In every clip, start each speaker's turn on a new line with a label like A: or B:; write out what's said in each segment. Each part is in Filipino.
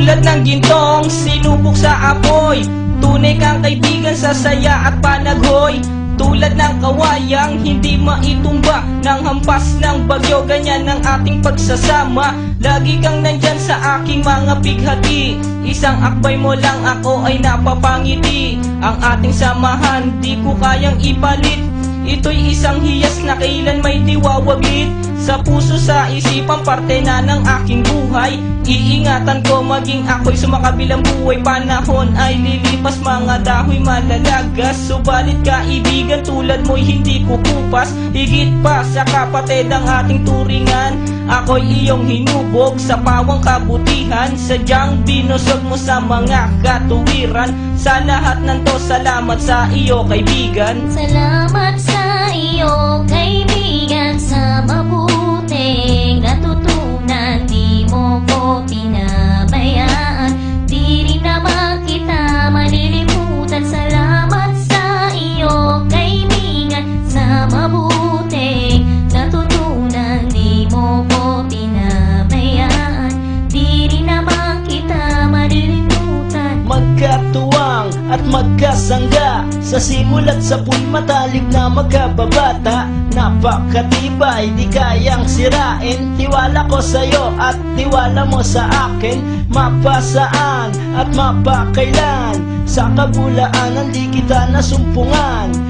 A: Tulad ng gintong sinubok sa apoy. Tunay kang kaibigan sa saya at panaghoy. Tulad ng kawayang hindi maitumba. Ng hampas ng bagyo Ganyan ang ating pagsasama. Lagi kang nandyan sa aking mga bighati Isang akbay mo lang ako ay napapangiti. Ang ating samahan di ko kayang ipalit. Ito'y isang hiyas na kailan may diwawaglit Sa puso sa isipan parte na ng aking buhay Iingatan ko maging ako'y sumakabilang buhay. Panahon ay lilipas mga dahoy malalagas. Subalit kaibigan tulad mo'y hindi kukupas. Higit pa sa kapatid ang ating turingan. Ako'y iyong hinubog sa pawang kabutihan. Sadyang binusog mo sa mga katuwiran. Sa lahat ng to salamat sa iyo kaibigan.
B: Salamat sa iyo, kaibigan, sa mabuting
C: magkasangga Sa simulat sa puy matalik na magkababata. Napakatibay, di kayang sirain. Tiwala ko sa'yo at tiwala mo sa akin. Mapasaan at mapakailan Sa kabulaanan di kita nasumpungan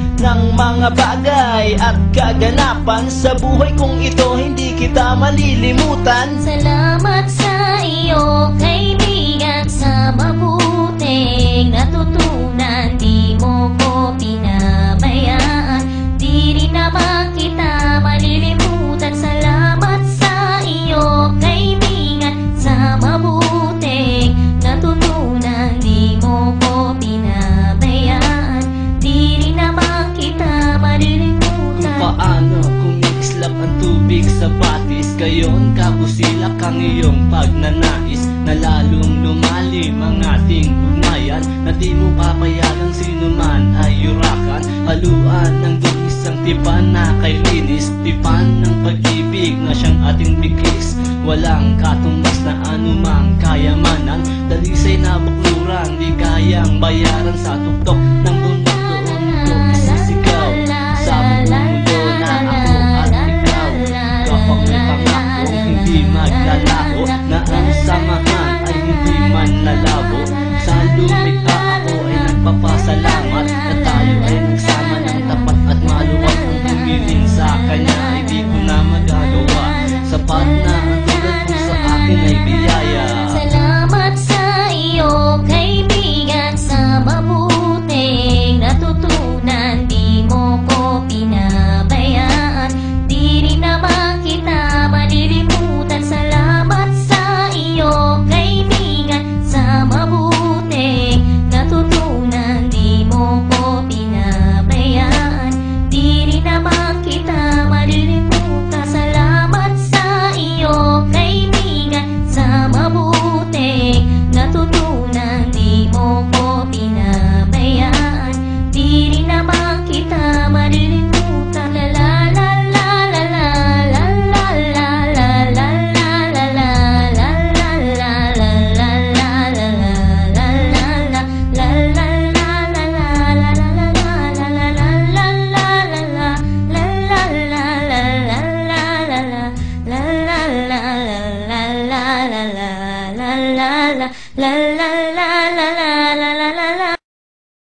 C: ng mga bagay at kaganapan Sa buhay kong ito hindi kita malilimutan.
B: Salamat sa iyo, kaibigan, sa mabuting
D: Gayon kabusilak ang iyong pagnanais Na lalong lumalim ang ating ugnayan Na di mo papayagang sino man ay yurakan. Haluan ng isang tipan na kay linis Tipan ng pag-ibig na siyang ating biglis Walang katumbas na anumang kayamanan Dalisay na bukluran Di kayang bayaran sa tuktok ay